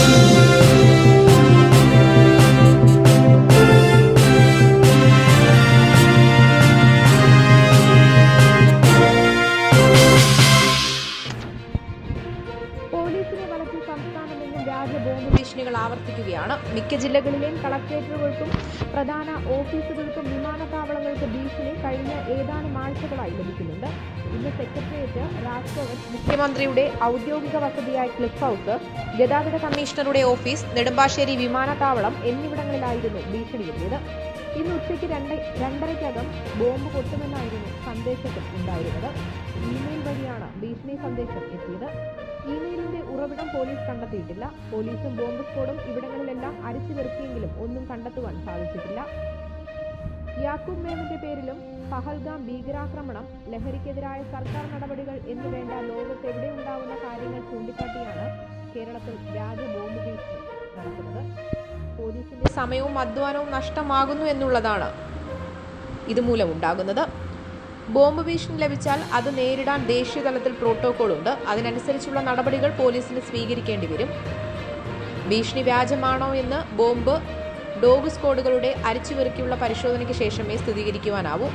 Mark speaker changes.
Speaker 1: Thank you. പോലീസിനെ വലച്ച് സംസ്ഥാനമെങ്ങും വ്യാജ bomb ഭീഷണികൾ ആവർത്തിക്കുകയാണ്. മിക്ക ജില്ലകളിലെയും കളക്ടറേറ്റുകൾക്കും പ്രധാന ഓഫീസുകൾക്കും വിമാനത്താവളങ്ങൾക്ക് ഭീഷണി കഴിഞ്ഞ ഏതാനും ആഴ്ചകളായി ലഭിക്കുന്നുണ്ട്. ഇന്ന് സെക്രട്ടേറിയറ്റ് രാജ്ഭവൻ മുഖ്യമന്ത്രിയുടെ ഔദ്യോഗിക വസതിയായ ക്ലിഫ് ഹൗസ് ഗതാഗത കമ്മീഷണറുടെ ഓഫീസ് നെടുമ്പാശ്ശേരി വിമാനത്താവളം എന്നിവിടങ്ങളിലായിരുന്നു ഭീഷണിയെത്തിയത്. ഇന്ന് ഉച്ചയ്ക്ക് രണ്ട് രണ്ടരയ്ക്കകം ബോംബ് പൊട്ടുമെന്നായിരുന്നു സന്ദേശത്തിൽ ഉണ്ടായിരുന്നത്. ഇമെയിൽ വഴിയാണ് ഭീഷണി സന്ദേശം എത്തിയത്. ഇമെയിലിന്റെ ഉറവിടം പോലീസ് കണ്ടെത്തിയിട്ടില്ല. പോലീസും ബോംബ് സ്ക്വാഡും ഇവിടങ്ങളിലെല്ലാം അരിച്ചു വെറുക്കിയെങ്കിലും ഒന്നും കണ്ടെത്തുവാൻ സാധിച്ചിട്ടില്ല. യാക്കൂബ് മേമിന്റെ പേരിലും പഹൽഗാം ഭീകരാക്രമണം ലഹരിക്കെതിരായ സർക്കാർ നടപടികൾ എന്നുവേണ്ട ലോകത്തെവിടെ ഉണ്ടാവുന്ന കാര്യങ്ങൾ ചൂണ്ടിക്കാട്ടിയാണ് കേരളത്തിൽ വ്യാജ ബോംബ് ഭീഷണി സമയവും അധ്വാനവും നഷ്ടമാകുന്നു എന്നുള്ളതാണ് ഇതുമൂലം ഉണ്ടാകുന്നത് ബോംബ് ഭീഷണി ലഭിച്ചാൽ അത് നേരിടാൻ ദേശീയ തലത്തിൽ പ്രോട്ടോകോൾ ഉണ്ട് അതിനനുസരിച്ചുള്ള നടപടികൾ പോലീസിന് സ്വീകരിക്കേണ്ടി വരും ഭീഷണി വ്യാജമാണോ എന്ന് ബോംബ് ഡോഗ് സ്ക്വാഡുകളുടെ അരിച്ചുപെറുക്കിയുള്ള പരിശോധനയ്ക്ക് ശേഷമേ സ്ഥിരീകരിക്കുവാനാവൂ.